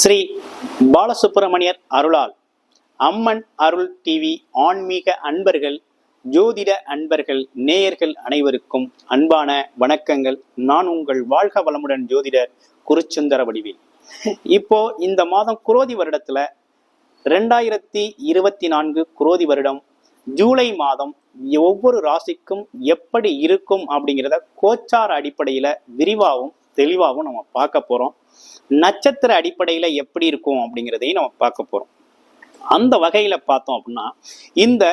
ஸ்ரீ பாலசுப்பிரமணியர் அருளால் அம்மன் அருள் டிவி ஆன்மீக அன்பர்கள் ஜோதிட அன்பர்கள் நேயர்கள் அனைவருக்கும் அன்பான வணக்கங்கள். நான் உங்கள் வாழ்க வளமுடன் ஜோதிடர் குருச்சுந்தர வடிவில். இப்போ இந்த மாதம் குரோதி வருடத்துல ரெண்டாயிரத்தி இருபத்தி நான்கு குரோதி வருடம் ஜூலை மாதம் ஒவ்வொரு ராசிக்கும் எப்படி இருக்கும் அப்படிங்கிறத கோச்சார அடிப்படையில விரிவாகவும் தெளிவாகவும் நம்ம பார்க்க போகிறோம் நட்சத்திர அடிப்படையில் எப்படி இருக்கும் அப்படிங்கிறதையும் நம்ம பார்க்க போகிறோம் அந்த வகையில் பார்த்தோம் அப்படின்னா இந்த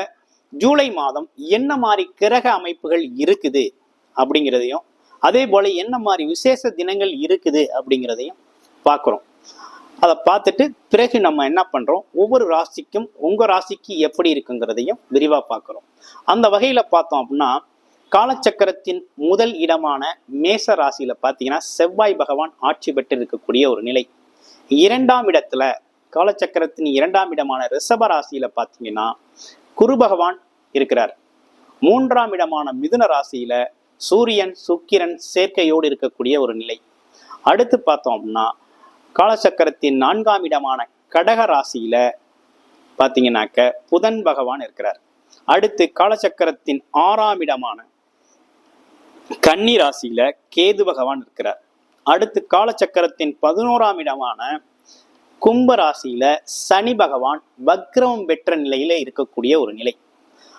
ஜூலை மாதம் என்ன மாதிரி கிரக அமைப்புகள் இருக்குது அப்படிங்கிறதையும் அதே போல் என்ன மாதிரி விசேஷ தினங்கள் இருக்குது அப்படிங்கிறதையும் பார்க்குறோம். அதை பார்த்துட்டு பிறகு நம்ம என்ன பண்ணுறோம் ஒவ்வொரு ராசிக்கும் உங்கள் ராசிக்கு எப்படி இருக்குங்கிறதையும் விரிவாக பார்க்குறோம். அந்த வகையில் பார்த்தோம் அப்படின்னா காலச்சக்கரத்தின் முதல் இடமான மேச ராசியில பார்த்தீங்கன்னா செவ்வாய் பகவான் ஆட்சி பெற்று இருக்கக்கூடிய ஒரு நிலை. இரண்டாம் இடத்துல காலச்சக்கரத்தின் இரண்டாம் இடமான ரிஷப ராசியில பார்த்தீங்கன்னா குரு பகவான் இருக்கிறார். மூன்றாம் இடமான மிதுன ராசியில சூரியன் சுக்கிரன் சேர்க்கையோடு இருக்கக்கூடிய ஒரு நிலை. அடுத்து பார்த்தோம் அப்படின்னா காலச்சக்கரத்தின் நான்காம் இடமான கடக ராசியில பார்த்தீங்கன்னாக்க புதன் பகவான் இருக்கிறார். அடுத்து காலச்சக்கரத்தின் ஆறாம் இடமான கன்னி ராசியில கேது பகவான் இருக்கிறார். அடுத்து காலச்சக்கரத்தின் பதினோராம் இடமான கும்ப ராசியில சனி பகவான் வக்ரமம் பெற்ற நிலையில இருக்கக்கூடிய ஒரு நிலை.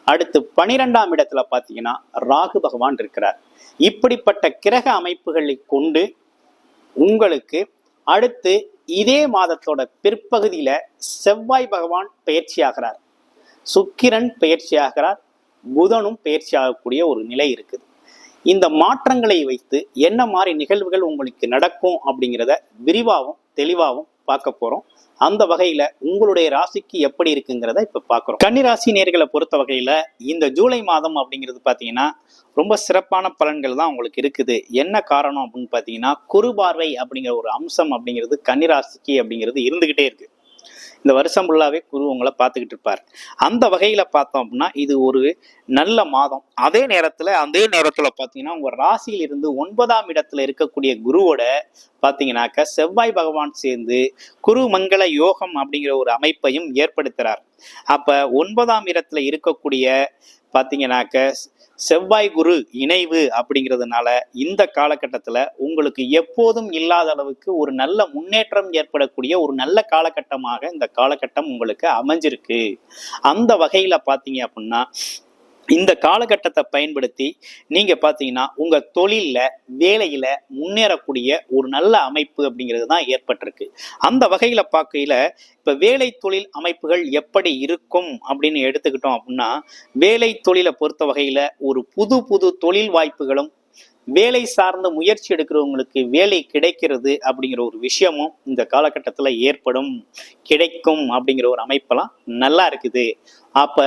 அடுத்து பனிரெண்டாம் இடத்துல பார்த்தீங்கன்னா ராகு பகவான் இருக்கிறார். இப்படிப்பட்ட கிரக அமைப்புகளை கொண்டு உங்களுக்கு அடுத்து இதே மாதத்தோட பிற்பகுதியில செவ்வாய் பகவான் பயிற்சியாகிறார். சுக்கிரன் பயிற்சியாகிறார். புதனும் பயிற்சியாகக்கூடிய ஒரு நிலை இருக்குது. இந்த மாற்றங்களை வைத்து என்ன மாதிரி நிகழ்வுகள் உங்களுக்கு நடக்கும் அப்படிங்கிறத விரிவாகவும் தெளிவாகவும் பார்க்க போறோம். அந்த வகையில உங்களுடைய ராசிக்கு எப்படி இருக்குங்கிறத இப்ப பார்க்குறோம். கன்னிராசி நேர்களை பொறுத்த வகையில இந்த ஜூலை மாதம் அப்படிங்கிறது பாத்தீங்கன்னா ரொம்ப சிறப்பான பலன்கள் தான் உங்களுக்கு இருக்குது. என்ன காரணம் அப்படின்னு பாத்தீங்கன்னா குறுபார்வை அப்படிங்கிற ஒரு அம்சம் அப்படிங்கிறது கன்னிராசிக்கு அப்படிங்கிறது இருந்துகிட்டே இருக்கு. இந்த வருஷம் ஃபுல்லாகவே குரு உங்களை பார்த்துக்கிட்டு இருப்பார். அந்த வகையில் பார்த்தோம் அப்படின்னா இது ஒரு நல்ல மாதம். அதே நேரத்தில் அதே நேரத்தில் பார்த்தீங்கன்னா உங்கள் ராசியில் இருந்து ஒன்பதாம் இடத்துல இருக்கக்கூடிய குருவோட பார்த்தீங்கன்னாக்க செவ்வாய் பகவான் சேர்ந்து குரு மங்கள யோகம் அப்படிங்கிற ஒரு அமைப்பையும் ஏற்படுத்துகிறார் அப்ப ஒன்பதாம் இடத்துல இருக்கக்கூடிய பாத்தீங்கன்னாக்க செவ்வாய் குரு இணைவு அப்படிங்கிறதுனால இந்த காலகட்டத்தில் உங்களுக்கு எப்போதும் இல்லாத அளவுக்கு ஒரு நல்ல முன்னேற்றம் ஏற்படக்கூடிய ஒரு நல்ல காலகட்டமாக இந்த காலகட்டம் உங்களுக்கு அமைஞ்சிருக்கு. அந்த வகையில் பார்த்தீங்க அப்படின்னா இந்த காலகட்டத்தை பயன்படுத்தி நீங்க பாத்தீங்கன்னா உங்க தொழில்ல வேலையில முன்னேறக்கூடிய ஒரு நல்ல அமைப்பு அப்படிங்கிறது தான் ஏற்பட்டிருக்கு. அந்த வகையில பார்க்கையில இப்ப வேலை தொழில் அமைப்புகள் எப்படி இருக்கும் அப்படின்னு எடுத்துக்கிட்டோம் அப்படின்னா வேலை தொழிலை பொறுத்த வகையில ஒரு புது புது தொழில் வாய்ப்புகளும் வேலை சார்ந்த முயற்சி எடுக்கிறவங்களுக்கு வேலை கிடைக்கிறது அப்படிங்கிற ஒரு விஷயமும் இந்த காலகட்டத்தில் ஏற்படும் கிடைக்கும் அப்படிங்கிற ஒரு அமைப்பெல்லாம் நல்லா இருக்குது. அப்ப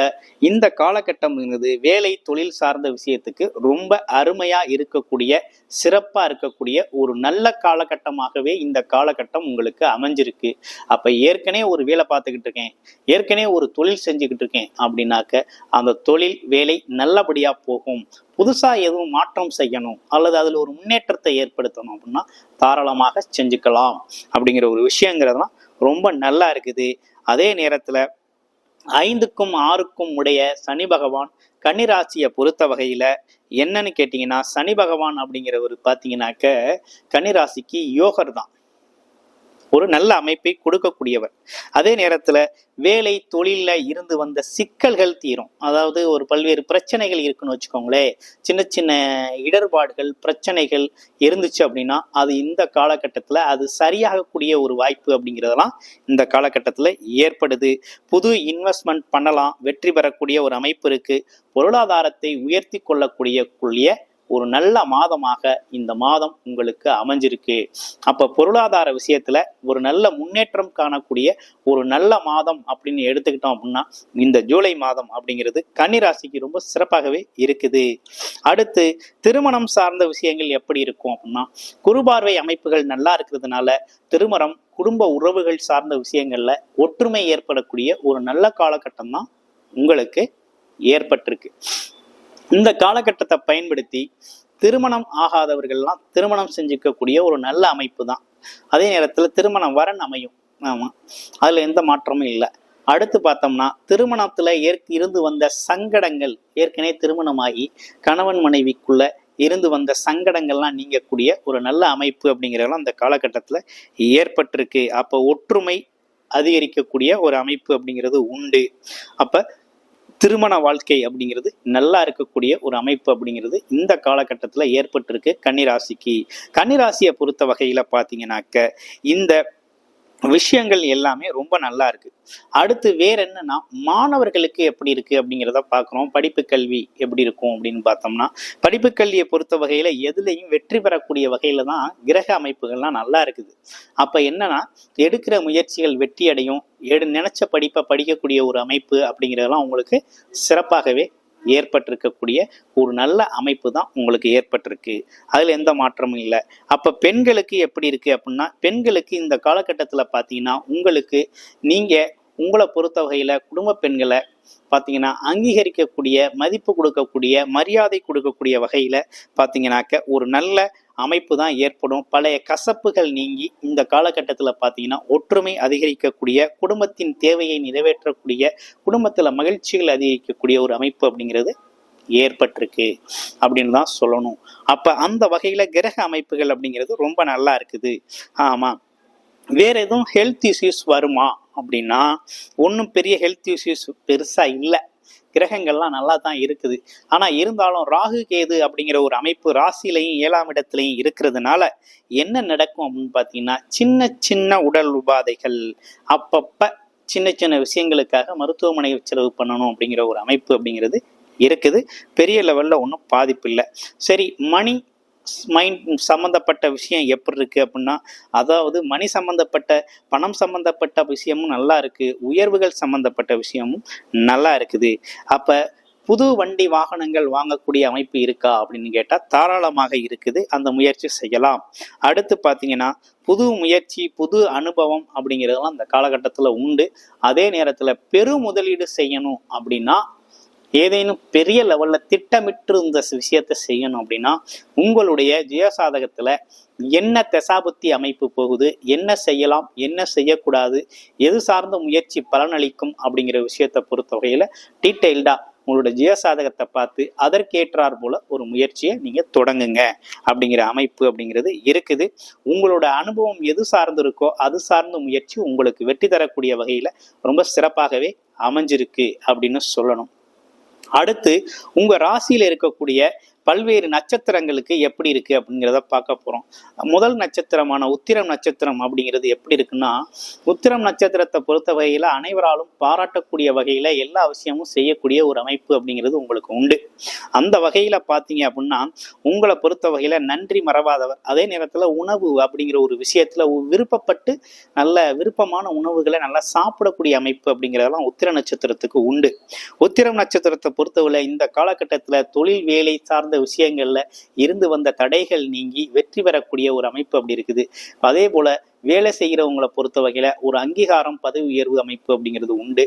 இந்த காலகட்டம்ங்கிறது வேலை தொழில் சார்ந்த விஷயத்துக்கு ரொம்ப அருமையா இருக்கக்கூடிய சிறப்பா இருக்கக்கூடிய ஒரு நல்ல காலகட்டமாகவே இந்த காலகட்டம் உங்களுக்கு அமைஞ்சிருக்கு. அப்ப ஏற்கனவே ஒரு வேலை பார்த்துக்கிட்டு இருக்கேன் ஏற்கனவே ஒரு தொழில் செஞ்சுக்கிட்டு இருக்கேன் அப்படின்னாக்க அந்த தொழில் வேலை நல்லபடியா போகும். புதுசா எதுவும் மாற்றம் செய்யணும் அல்லது அதுல ஒரு முன்னேற்றத்தை ஏற்படுத்தணும் அப்படின்னா தாராளமாக செஞ்சுக்கலாம் அப்படிங்கிற ஒரு விஷயங்கிறதுலாம் ரொம்ப நல்லா இருக்குது. அதே நேரத்துல ஐந்துக்கும் ஆறுக்கும் உடைய சனி பகவான் கன்னிராசியை பொறுத்த வகையில் என்னன்னு கேட்டிங்கன்னா சனி பகவான் அப்படிங்கிறவர் பார்த்தீங்கன்னாக்க கன்னிராசிக்கு யோகர் தான் ஒரு நல்ல அமைப்பை கொடுக்கக்கூடியவர். அதே நேரத்துல வேலை தொழிலில் இருந்து வந்த சிக்கல்கள் தீரும். அதாவது ஒரு பல்வேறு பிரச்சனைகள் இருக்குன்னு வச்சுக்கோங்களேன் சின்ன சின்ன இடர்பாடுகள் பிரச்சனைகள் இருந்துச்சு அப்படின்னா அது இந்த காலகட்டத்துல அது சரியாகக்கூடிய ஒரு வாய்ப்பு அப்படிங்கிறதெல்லாம் இந்த காலகட்டத்துல ஏற்படுது. புது இன்வெஸ்ட்மெண்ட் பண்ணலாம் வெற்றி பெறக்கூடிய ஒரு அமைப்பு இருக்கு. பொருளாதாரத்தை உயர்த்தி கொள்ளக்கூடிய ஒரு நல்ல மாதமாக இந்த மாதம் உங்களுக்கு அமைஞ்சிருக்கு. அப்ப பொருளாதார விஷயத்துல ஒரு நல்ல முன்னேற்றம் காணக்கூடிய ஒரு நல்ல மாதம் அப்படின்னு எடுத்துக்கிட்டோம் அப்படின்னா இந்த ஜூலை மாதம் அப்படிங்கிறது கன்னிராசிக்கு ரொம்ப சிறப்பாகவே இருக்குது. அடுத்து திருமணம் சார்ந்த விஷயங்கள் எப்படி இருக்கும் அப்படின்னா குறுபார்வை அமைப்புகள் நல்லா இருக்கிறதுனால திருமணம் குடும்ப உறவுகள் சார்ந்த விஷயங்கள்ல ஒற்றுமை ஏற்படக்கூடிய ஒரு நல்ல காலகட்டம் தான் உங்களுக்கு ஏற்பட்டிருக்கு. இந்த காலகட்டத்தை பயன்படுத்தி திருமணம் ஆகாதவர்கள்லாம் திருமணம் செஞ்சுக்கக்கூடிய ஒரு நல்ல அமைப்பு தான் அதே நேரத்தில் திருமணம் வரன் அமையும். ஆமாம் அதில் எந்த மாற்றமும் இல்லை. அடுத்து பார்த்தோம்னா திருமணத்தில் ஏற்க இருந்து வந்த சங்கடங்கள் ஏற்கனவே திருமணமாகி கணவன் மனைவிக்குள்ள இருந்து வந்த சங்கடங்கள்லாம் நீங்கக்கூடிய ஒரு நல்ல அமைப்பு அப்படிங்கிறதெல்லாம் அந்த காலகட்டத்தில் ஏற்பட்டிருக்கு. அப்போ ஒற்றுமை அதிகரிக்கக்கூடிய ஒரு அமைப்பு அப்படிங்கிறது உண்டு. அப்போ திருமண வாழ்க்கை அப்படிங்கிறது நல்லா இருக்கக்கூடிய ஒரு அமைப்பு அப்படிங்கிறது இந்த காலகட்டத்தில் ஏற்பட்டிருக்கு கன்னிராசிக்கு. கன்னிராசியை பொறுத்த வகையில் பார்த்தீங்கன்னாக்க இந்த விஷயங்கள் எல்லாமே ரொம்ப நல்லா இருக்கு. அடுத்து வேற என்னன்னா மாணவர்களுக்கு எப்படி இருக்கு அப்படிங்கிறத பார்க்குறோம். படிப்பு கல்வி எப்படி இருக்கும் அப்படின்னு பார்த்தோம்னா படிப்பு கல்வியை பொறுத்த வகையில எதுலையும் வெற்றி பெறக்கூடிய வகையில தான் கிரக அமைப்புகள்லாம் நல்லா இருக்குது. அப்ப என்னன்னா எடுக்கிற முயற்சிகள் வெற்றி அடையும் எடு நினைச்ச படிப்பை படிக்கக்கூடிய ஒரு அமைப்பு அப்படிங்கிறதெல்லாம் உங்களுக்கு சிறப்பாகவே ஏற்பட்டிருக்கக்கூடிய ஒரு நல்ல அமைப்பு தான் உங்களுக்கு ஏற்பட்டிருக்கு. அதில் எந்த மாற்றமும் இல்லை. அப்போ பெண்களுக்கு எப்படி இருக்குது அப்படின்னா பெண்களுக்கு இந்த காலகட்டத்தில் பார்த்தீங்கன்னா உங்களுக்கு நீங்கள் உங்களை பொறுத்த வகையில் குடும்ப பெண்களை பார்த்தீங்கன்னா அங்கீகரிக்கக்கூடிய மதிப்பு கொடுக்கக்கூடிய மரியாதை கொடுக்கக்கூடிய வகையில் பார்த்தீங்கன்னாக்க ஒரு நல்ல அமைப்பு தான் ஏற்படும். பழைய கசப்புகள் நீங்கி இந்த காலகட்டத்தில் பார்த்தீங்கன்னா ஒற்றுமை அதிகரிக்கக்கூடிய குடும்பத்தின் தேவையை நிறைவேற்றக்கூடிய குடும்பத்தில் மகிழ்ச்சிகள் அதிகரிக்கக்கூடிய ஒரு அமைப்பு அப்படிங்கிறது ஏற்பட்டிருக்கு அப்படின்னு தான் சொல்லணும். அப்போ அந்த வகையில் கிரக அமைப்புகள் அப்படிங்கிறது ரொம்ப நல்லா இருக்குது. ஆமாம் வேற எதுவும் ஹெல்த் இஷ்யூஸ் வருமா அப்படின்னா ஒன்றும் பெரிய ஹெல்த் இஷ்யூஸ் பெருசாக இல்லை. கிரகங்கள்லாம் நல்லா தான் இருக்குது. ஆனால் இருந்தாலும் ராகு கேது அப்படிங்கிற ஒரு அமைப்பு ராசிலையும் ஏழாம் இடத்துலையும் இருக்கிறதுனால என்ன நடக்கும் அப்படின்னு பார்த்தீங்கன்னா சின்ன சின்ன உடல் உபாதைகள் அப்பப்போ சின்ன சின்ன விஷயங்களுக்காக மருத்துவமனை செலவு பண்ணணும் அப்படிங்கிற ஒரு அமைப்பு அப்படிங்கிறது இருக்குது. பெரிய லெவலில் ஒன்றும் பாதிப்பு இல்லை. சரி மணி மைண்ட் சம்மந்தப்பட்ட விஷயம் எப்படி இருக்குது அப்படின்னா அதாவது மணி சம்மந்தப்பட்ட பணம் சம்மந்தப்பட்ட விஷயமும் நல்லா இருக்குது உயர்வுகள் சம்மந்தப்பட்ட விஷயமும் நல்லா இருக்குது. அப்போ புது வண்டி வாகனங்கள் வாங்கக்கூடிய அமைப்பு இருக்கா அப்படின்னு கேட்டால் தாராளமாக இருக்குது அந்த முயற்சி செய்யலாம். அடுத்து பார்த்தீங்கன்னா புது முயற்சி புது அனுபவம் அப்படிங்கிறதெல்லாம் அந்த காலகட்டத்தில் உண்டு. அதே நேரத்தில் பெரு முதலீடு செய்யணும் அப்படின்னா ஏதேனும் பெரிய லெவலில் திட்டமிட்டு இந்த விஷயத்தை செய்யணும் அப்படின்னா உங்களுடைய ஜெயசாதகத்தில் என்ன தசாபுத்தி அமைப்பு போகுது என்ன செய்யலாம் என்ன செய்யக்கூடாது எது சார்ந்த முயற்சி பலனளிக்கும் அப்படிங்கிற விஷயத்தை பொறுத்த வகையில் டீட்டெயில்டாக உங்களோட ஜெயசாதகத்தை பார்த்து அதற்கேற்றார் போல ஒரு முயற்சியை நீங்க தொடங்குங்க அப்படிங்கிற அமைப்பு அப்படிங்கிறது இருக்குது. உங்களோட அனுபவம் எது சார்ந்து இருக்கோ அது சார்ந்த முயற்சி உங்களுக்கு வெற்றி தரக்கூடிய வகையில ரொம்ப சிறப்பாகவே அமைஞ்சிருக்கு அப்படின்னு சொல்லணும். அடுத்து உங்க ராசியில இருக்கக்கூடிய பல்வேறு நட்சத்திரங்களுக்கு எப்படி இருக்கு அப்படிங்கிறத பார்க்க போறோம். முதல் நட்சத்திரமான உத்திரம் நட்சத்திரம் அப்படிங்கிறது எப்படி இருக்குன்னா உத்திரம் நட்சத்திரத்தை பொறுத்த வகையில அனைவராலும் பாராட்டக்கூடிய வகையில எல்லா விஷயமும் செய்யக்கூடிய ஒரு அமைப்பு அப்படிங்கிறது உங்களுக்கு உண்டு. அந்த வகையில பாத்தீங்க அப்படின்னா உங்களை பொறுத்த வகையில நன்றி மறவாதவர். அதே நேரத்துல உணவு அப்படிங்கிற ஒரு விஷயத்துல விருப்பப்பட்டு நல்ல விருப்பமான உணவுகளை நல்லா சாப்பிடக்கூடிய அமைப்பு அப்படிங்கிறதெல்லாம் உத்திர நட்சத்திரத்துக்கு உண்டு. உத்திரம் நட்சத்திரத்தை பொறுத்தவரை இந்த காலகட்டத்துல தொழில் வேலை சார்ந்த விஷயங்கள்ல இருந்து வந்த தடைகள் நீங்கி வெற்றி பெறக்கூடிய ஒரு அமைப்பு அப்படி இருக்குது. அதே போல வேலை செய்கிறவங்களை பொறுத்த வகையில ஒரு அங்கீகாரம் பதவி உயர்வு அமைப்பு அப்படிங்கிறது உண்டு.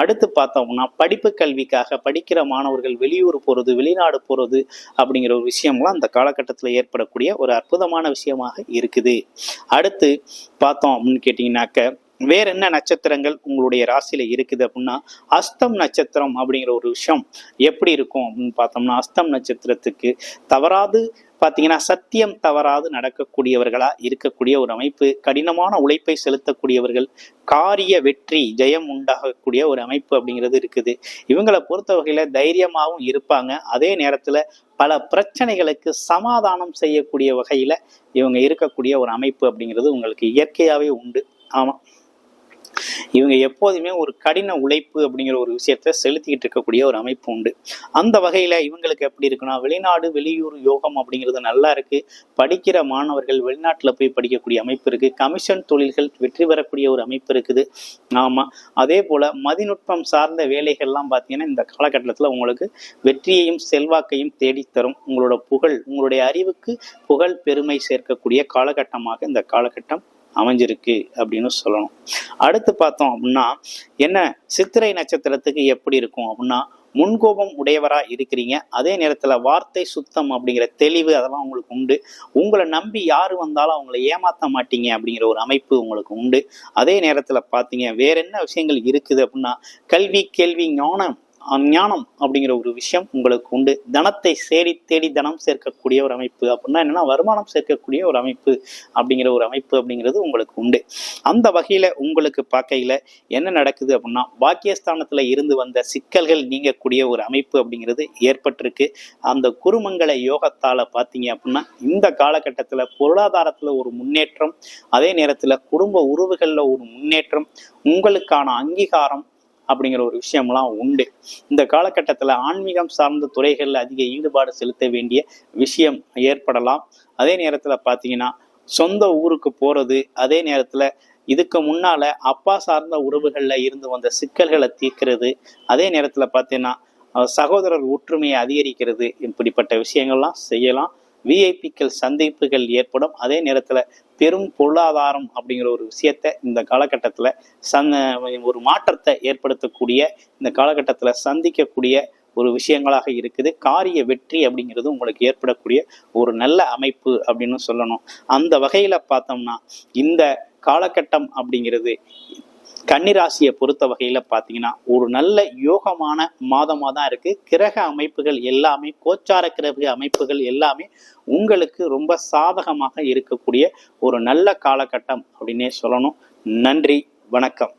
அடுத்து பார்த்தோம்னா படிப்பு கல்விக்காக படிக்கிற மாணவர்கள் வெளியூர் போறது வெளிநாடு போறது அப்படிங்கிற ஒரு விஷயம்லாம் அந்த காலகட்டத்தில் ஏற்படக்கூடிய ஒரு அற்புதமான விஷயமாக இருக்குது. அடுத்து பார்த்தோம் அப்படின்னு கேட்டீங்கன்னாக்க வேற என்ன நட்சத்திரங்கள் உங்களுடைய ராசியில இருக்குது அப்படின்னா அஸ்தம் நட்சத்திரம் அப்படிங்கிற ஒரு விஷயம் எப்படி இருக்கும் அப்படின்னு பார்த்தோம்னா அஸ்தம் நட்சத்திரத்துக்கு தவறாது பார்த்தீங்கன்னா சத்தியம் தவறாது நடக்கக்கூடியவர்களா இருக்கக்கூடிய ஒரு அமைப்பு கடினமான உழைப்பை செலுத்தக்கூடியவர்கள் காரிய வெற்றி ஜெயம் உண்டாகக்கூடிய ஒரு அமைப்பு அப்படிங்கிறது இருக்குது. இவங்களை பொறுத்த வகையில தைரியமாகவும் இருப்பாங்க. அதே நேரத்துல பல பிரச்சனைகளுக்கு சமாதானம் செய்யக்கூடிய வகையில இவங்க இருக்கக்கூடிய ஒரு அமைப்பு அப்படிங்கிறது உங்களுக்கு இயற்கையாவே உண்டு. ஆமா. இவங்க எப்போதுமே ஒரு கடின உழைப்பு அப்படிங்கிற ஒரு விஷயத்த செலுத்திக்கிட்டு இருக்கக்கூடிய ஒரு அமைப்பு உண்டு. அந்த வகையில இவங்களுக்கு எப்படி இருக்குன்னா வெளிநாடு வெளியூர் யோகம் அப்படிங்கிறது நல்லா இருக்கு. படிக்கிற மாணவர்கள் வெளிநாட்டுல போய் படிக்கக்கூடிய அமைப்பு இருக்கு. கமிஷன் தொழில்கள் வெற்றி பெறக்கூடிய ஒரு அமைப்பு இருக்குது. ஆமா. அதே போல மதிநுட்பம் சார்ந்த வேலைகள்லாம் பார்த்தீங்கன்னா இந்த காலகட்டத்தில் உங்களுக்கு வெற்றியையும் செல்வாக்கையும் தேடித்தரும். உங்களோட புகழ் உங்களுடைய அறிவுக்கு புகழ் பெருமை சேர்க்கக்கூடிய காலகட்டமாக இந்த காலகட்டம் அமைஞ்சிருக்கு அப்படின்னு சொல்லணும். அடுத்து பார்த்தோம் அப்படின்னா என்ன? சித்திரை நட்சத்திரத்துக்கு எப்படி இருக்கும் அப்படின்னா முன்கோபம் உடையவரா இருக்கிறீங்க. அதே நேரத்துல வார்த்தை சுத்தம் அப்படிங்கிற தெளிவு அதெல்லாம் உங்களுக்கு உண்டு. உங்களை நம்பி யாரு வந்தாலும் அவங்கள ஏமாத்த மாட்டீங்க அப்படிங்கிற ஒரு அமைப்பு உங்களுக்கு உண்டு. அதே நேரத்துல பாத்தீங்க வேற என்ன விஷயங்கள் இருக்குது அப்படின்னா கல்வி கேள்வி ஞானம் ஞானம் அப்படிங்கிற ஒரு விஷயம் உங்களுக்கு உண்டு. தனத்தை தேடி தேடி தனம் சேர்க்கக்கூடிய ஒரு அமைப்பு. அப்படின்னா என்னன்னா வருமானம் சேர்க்கக்கூடிய ஒரு அமைப்பு அப்படிங்கிற ஒரு அமைப்பு அப்படிங்கிறது உங்களுக்கு உண்டு. அந்த வகையில உங்களுக்கு பார்க்கையில என்ன நடக்குது அப்படின்னா பாக்கியஸ்தானத்துல இருந்து வந்த சிக்கல்கள் நீங்கக்கூடிய ஒரு அமைப்பு அப்படிங்கிறது ஏற்பட்டிருக்கு. அந்த குருமங்கல யோகத்தால பார்த்தீங்க அப்படின்னா இந்த காலகட்டத்துல பொருளாதாரத்துல ஒரு முன்னேற்றம் அதே நேரத்துல குடும்ப உறவுகள்ல ஒரு முன்னேற்றம் உங்களுக்கான அங்கீகாரம் அப்படிங்கிற ஒரு விஷயம்லாம் உண்டு. இந்த காலகட்டத்தில் ஆன்மீகம் சார்ந்த துறைகளில் அதிக ஈடுபாடு செலுத்த வேண்டிய விஷயம் ஏற்படலாம். அதே நேரத்தில் பார்த்தீங்கன்னா சொந்த ஊருக்கு போகிறது அதே நேரத்தில் இதுக்கு முன்னால அப்பா சார்ந்த உறவுகளில் இருந்து வந்த சிக்கல்களை தீர்க்கிறது அதே நேரத்தில் பார்த்தீங்கன்னா சகோதரர் ஒற்றுமையை அதிகரிக்கிறது இப்படிப்பட்ட விஷயங்கள்லாம் செய்யலாம். விஐபிக்கள் சந்திப்புகள் ஏற்படும். அதே நேரத்தில் பெரும் பொருளாதாரம் அப்படிங்கிற ஒரு விஷயத்த இந்த காலகட்டத்தில் சந் ஒரு மாற்றத்தை ஏற்படுத்தக்கூடிய இந்த காலகட்டத்தில் சந்திக்கக்கூடிய ஒரு விஷயங்களாக இருக்குது. காரிய வெற்றி அப்படிங்கிறது உங்களுக்கு ஏற்படக்கூடிய ஒரு நல்ல அமைப்பு அப்படின்னு சொல்லணும். அந்த வகையில் பார்த்தோம்னா இந்த காலகட்டம் அப்படிங்கிறது கன்னிராசியை பொறுத்த வகையில் பார்த்தீங்கன்னா ஒரு நல்ல யோகமான மாதமாக தான் இருக்கு. கிரக அமைப்புகள் எல்லாமே கோச்சார கிரக அமைப்புகள் எல்லாமே உங்களுக்கு ரொம்ப சாதகமாக இருக்கக்கூடிய ஒரு நல்ல காலகட்டம் அப்படின்னே சொல்லணும். நன்றி வணக்கம்.